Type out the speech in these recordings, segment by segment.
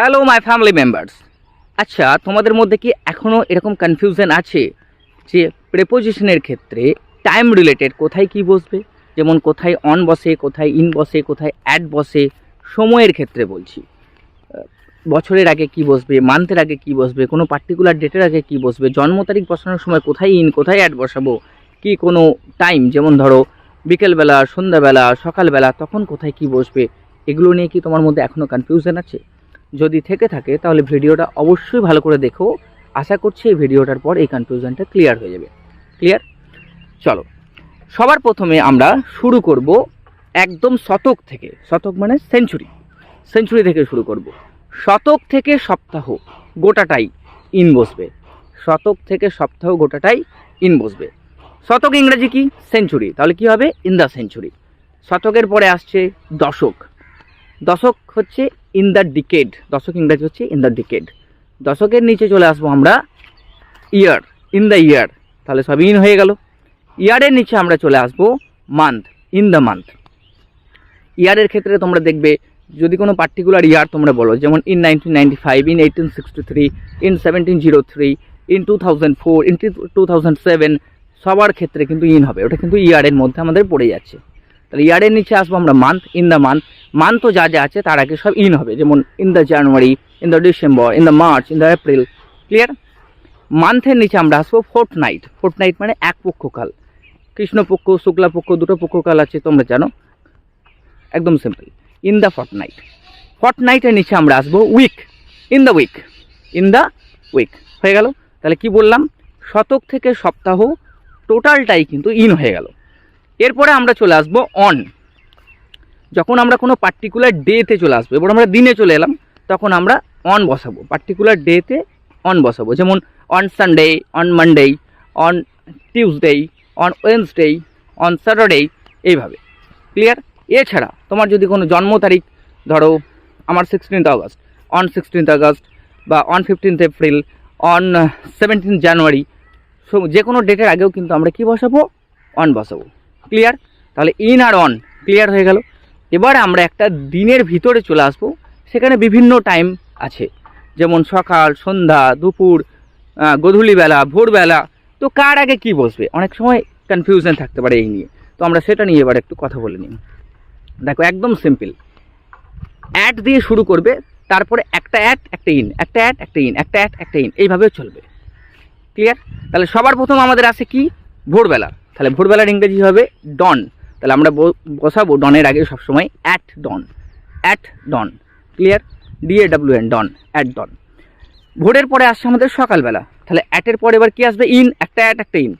Hello my family members আচ্ছা তোমাদের মধ্যে কি এখনও এরকম কনফিউশন আছে যে প্রেপোজিশনের ক্ষেত্রে টাইম রিলেটেড কোথায় কি বসবে? যেমন কোথায় অন বসে, কোথায় ইন বসে, কোথায় অ্যাড বসে, সময়ের ক্ষেত্রে বলছি। বছরের আগে কি বসবে মান্থের আগে কি বসবে, কোনো পার্টিকুলার ডেটের আগে কি বসবে, জন্ম তারিখ বসানোর সময় কোথায় ইন কোথায় অ্যাড বসাবো, কি কোনো টাইম যেমন ধরো বিকেলবেলা, সন্ধ্যাবেলা, সকালবেলা, তখন কোথায় কি বসবে, এগুলো নিয়ে কি তোমার মধ্যে এখনও কনফিউশন আছে? যদি থেকে থাকে, তাহলে ভিডিওটা অবশ্যই ভালো করে দেখো। আশা করছি এই ভিডিওটার পর এই কনফিউশনটা ক্লিয়ার হয়ে যাবে। ক্লিয়ার চলো। সবার প্রথমে আমরা শুরু করব একদম শতক থেকে। শতক মানে সেঞ্চুরি সেঞ্চুরি থেকে শুরু করব। শতক থেকে সপ্তাহ গোটাটাই ইন বসবে। শতক থেকে সপ্তাহ গোটাটাই ইন বসবে। শতক ইংরেজি কি? সেঞ্চুরি তাহলে কি হবে? ইন দ্য সেঞ্চুরি শতকের পরে আসছে দশক। দশক হচ্ছে ইন দ্য ডিকেড দশক ইংরাজি হচ্ছে ইন দ্য ডিকেড দশকের নিচে চলে আসব আমরা ইয়ার ইন দ্য ইয়ার তাহলে সব ইন হয়ে গেল। ইয়ারের নিচে আমরা চলে আসব মান্থ ইন দ্য মান্থ ইয়ারের ক্ষেত্রে তোমরা দেখবে, যদি কোনো পার্টিকুলার ইয়ার তোমরা বলো, যেমন in nineteen ninety five in eighteen sixty three in seventeen zero three in two thousand four in two thousand seven সবার ক্ষেত্রে কিন্তু ইন হবে, ওটা কিন্তু ইয়ারের মধ্যে আমাদের পড়ে যাচ্ছে। তাহলে ইয়ারের নিচে আসব আমরা মান্থ ইন দ্য মান্থ মান্থও যা যা আছে তার আগে সব ইন হবে, যেমন in the January in the December in the March in the April clear মান্থের নিচে আমরা আসব ফোর্থ নাইট ফোর্থ নাইট মানে এক পক্ষকাল। কৃষ্ণপক্ষ, শুক্লাপক্ষ দুটো পক্ষকাল আছে, তোমরা জানো। একদম simple in the fortnight ফর্ট নাইটের নিচে আমরা আসব week in the week in the week হয়ে গেল? তাহলে কি বললাম? শতক থেকে সপ্তাহ টোটালটাই কিন্তু ইন হয়ে গেল। এরপরে আমরা চলে আসব অন যখন আমরা কোনো পার্টিকুলার ডেতে চলে আসব, এবার আমরা দিনে চলে এলাম, তখন আমরা অন বসাবো পার্টিকুলার ডেতে অন বসাবো। যেমন on Sunday on Monday on Tuesday on Wednesday on Saturday এইভাবে। ক্লিয়ার এছাড়া তোমার যদি কোনো জন্ম তারিখ, ধরো আমার sixteenth August on sixteenth August বা on fifteenth April on seventeen January যে কোনো ডেটের আগেও কিন্তু আমরা কি বসাবো? অন বসাবো। ক্লিয়ার তাহলে ইন আর অন ক্লিয়ার হয়ে গেল। এবার আমরা একটা দিনের ভিতরে চলে আসব, সেখানে বিভিন্ন টাইম আছে। যেমন সকাল, সন্ধ্যা, দুপুর গধূলিবেলা ভোরবেলা তো কার আগে কি বসবে? অনেক সময় কনফিউশন থাকতে পারে এই নিয়ে। তো আমরা সেটা নিয়ে এবার একটু কথা বলে নিই। দেখো, একদম সিম্পল অ্যাড দিয়ে শুরু করবে, তারপরে একটা অ্যাড একটা ইন একটা অ্যাড একটা ইন একটা অ্যাড একটা ইন এইভাবে চলবে। ক্লিয়ার তাহলে সবার প্রথম আমাদের আছে কি? ভোরবেলা। তাহলে ভোরবেলার ইংরেজি হবে ডন। তাহলে আমরা বসাবো ডনের আগে সবসময় at dawn at dawn clear D A W N dawn at dawn ভোরের পরে আসছে আমাদের সকালবেলা। তাহলে অ্যাটের পরে এবার কি আসবে? ইন একটা অ্যাট একটা ইন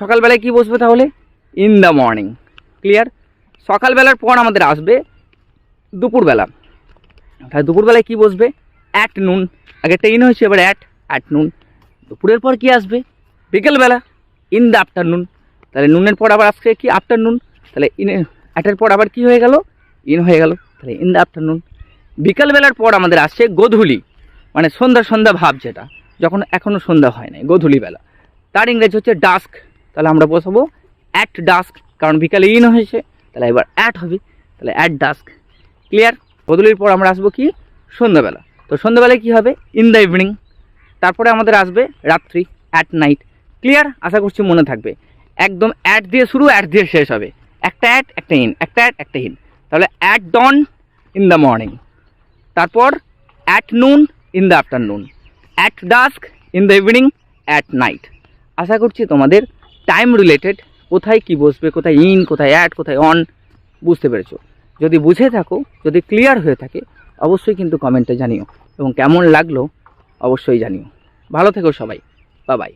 সকালবেলায় কি বসবে তাহলে? ইন দ্য মর্নিং ক্লিয়ার সকালবেলার পর আমাদের আসবে দুপুরবেলা। তাহলে দুপুরবেলায় কি বসবে? অ্যাট নুন আগে একটা ইন হয়েছে, এবার অ্যাট অ্যাট নুন দুপুরের পর কি আসবে? বিকেলবেলা ইন দ্য আফটারনুন তাহলে নুনের পর আবার আসছে কি আফটারনুন? তাহলে ইন অ্যাটের পর আবার কি হয়ে গেল? ইন হয়ে গেল। তাহলে ইন দ্য আফটারনুন। বিকালবেলার পর আমাদের আসছে গোধূলি। মানে সন্ধ্যা সন্ধ্যা ভাব যেটা, যখন এখনও সন্ধ্যা হয় নাই, গোধূলিবেলা। তার ইংরেজি হচ্ছে ডাস্ক। তাহলে আমরা বসাবো অ্যাট ডাস্ক, কারণ বিকালে ইন হয়েছে। তাহলে এবার অ্যাট হবে। তাহলে অ্যাট ডাস্ক। ক্লিয়ার? বদলির পর আমরা আসব কি? সন্ধ্যাবেলা। তো সন্ধ্যাবেলায় কি হবে? In the evening. তারপরে আমাদের আসবে রাত্রি, অ্যাট নাইট। ক্লিয়ার? আশা করছি মনে থাকবে। একদম অ্যাট দিয়ে শুরু অ্যাট দিয়ে শেষ হবে। একটা অ্যাট একটা ইন একটা অ্যাট একটা ইন তাহলে at dawn in the morning তারপর at noon in the afternoon at dusk in the evening at night আশা করছি তোমাদের টাইম রিলেটেড কোথায় কি বসবে, কোথায় ইন কোথায় অ্যাড কোথায় অন বুঝতে পেরেছ। যদি বুঝে থাকো, যদি ক্লিয়ার হয়ে থাকে, অবশ্যই কিন্তু কমেন্টে জানিও। এবং কেমন লাগল, অবশ্যই জানিও। ভালো থেকো সবাই। বাবাই